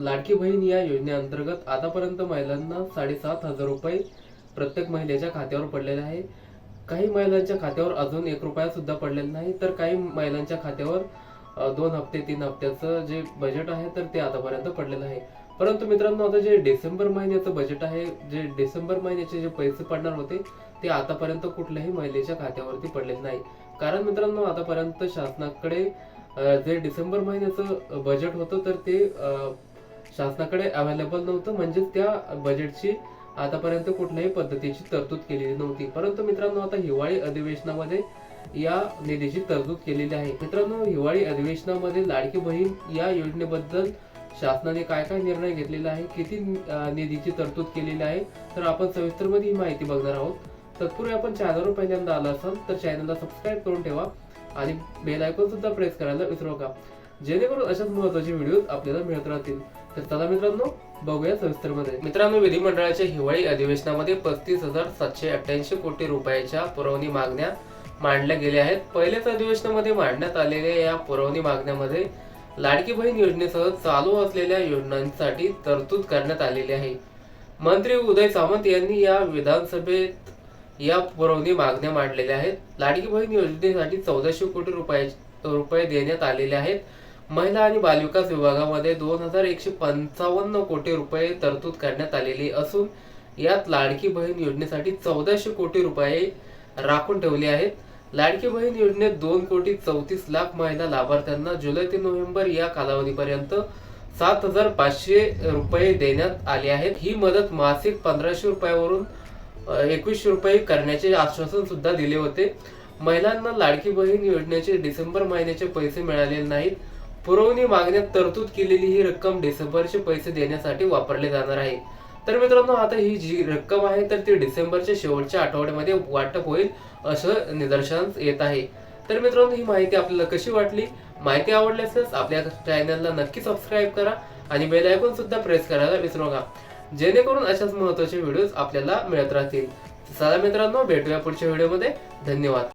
लाडकी बहीण या योजनेअंतर्गत आतापर्यंत महिलांना साडेसात हजार रुपये प्रत्येक महिलेच्या खात्यावर पडलेले आहे. काही महिलांच्या खात्यावर अजून एक रुपया सुद्धा पडलेला नाही तर काही महिलांच्या खात्यावर दोन हप्ते तीन हप्त्याचं जे बजेट आहे तर ते आतापर्यंत पडलेलं आहे. परंतु मित्रांनो आता जे डिसेंबर महिन्याचं बजेट आहे जे डिसेंबर महिन्याचे जे पैसे पडणार होते ते आतापर्यंत कुठल्याही महिलेच्या खात्यावरती पडलेले नाही. कारण मित्रांनो आतापर्यंत शासनाकडे जे डिसेंबर महिन्याचं बजेट होतं तर ते शासनाकडे अवेलेबल नव्हतं. म्हणजेच त्या बजेटची आतापर्यंत कुठल्याही पद्धतीची तरतूद केलेली नव्हती. परंतु मित्रांनो आता हिवाळी अधिवेशनामध्ये या निधीची तरतूद केलेली आहे. मित्रांनो हिवाळी अधिवेशनामध्ये लाडकी बहीण या योजनेबद्दल शासनाने काय काय निर्णय घेतलेला आहे? किती निधीची तरतूद केलेली आहे? तर आपण सविस्तरमध्ये ही माहिती बघणार आहोत. तत्पूर्वी आपण चॅनलवर पहिल्यांदा आला असाल तर चॅनलला सबस्क्राईब करून ठेवा आणि बेल आयकॉन सुद्धा प्रेस करायला विसरू नका. जेणेकरून अशाच महत्त्वाचे व्हिडिओ आपल्याला मिळत राहतील. तर चला मित्रांनो बघूया सविस्तरमध्ये मित्रांनो विधिमंडळाच्या हिवाळी अधिवेशनामध्ये पस्तीस हजार सातशे अठ्ठ्याऐंशी कोटी रुपयाच्या पुरवणी मागण्या मांडल्या गेल्या आहेत. पहिल्याच अधिवेशनामध्ये मांडण्यात आलेल्या या पुरवणी मागण्यामध्ये लाडकी बहीण योजनेसह चालू असलेल्या योजनांसाठी तरतूद करण्यात आलेली आहे. मंत्री उदय सामंत यांनी या विधानसभेत या पुरवणी मागण्या मांडलेल्या आहेत. लाडकी बहीण योजनेसाठी चौदाशे कोटी रुपये रुपये देण्यात आलेले आहेत. महिला आणि बालविकास विभागामध्ये दोन हजार एकशे पंचावन्न कोटी रुपये तरतूद करण्यात आलेली असून यात लाडकी बहीण योजनेसाठी चौदाशे कोटी रुपये राखून ठेवले आहेत. लाडकी बहीण योजनेत दोन कोटी चौतीस लाख महिला लाभार्थ्यांना जुलै ते नोव्हेंबर या कालावधीपर्यंत सात हजार पाचशे रुपये देण्यात आले आहेत. ही मदत मासिक पंधराशे रुपयावरून एकवीसशे रुपये करण्याचे आश्वासन सुद्धा दिले होते. महिलांना लाडकी बहीण योजनेचे डिसेंबर महिन्याचे पैसे मिळालेले नाहीत. पुरवणी मागण्यात तरतूद केलेली ही रक्कम डिसेंबरचे पैसे देण्यासाठी वापरले जाणार आहे. तर मित्रांनो आता ही जी रक्कम आहे तर ती डिसेंबरच्या शेवटच्या आठवड्यामध्ये वाटप होईल असं निदर्शनास येत आहे. तर मित्रांनो ही माहिती आपल्याला कशी वाटली? माहिती आवडली असल्यास आपल्या चॅनलला नक्की सबस्क्राईब करा आणि बेल आयकॉन सुद्धा प्रेस करायला विसरू नका. जेणेकरून अशाच महत्त्वाचे व्हिडिओज आपल्याला मिळत राहतील. चला मित्रांनो भेटूया पुढच्या व्हिडिओमध्ये. धन्यवाद.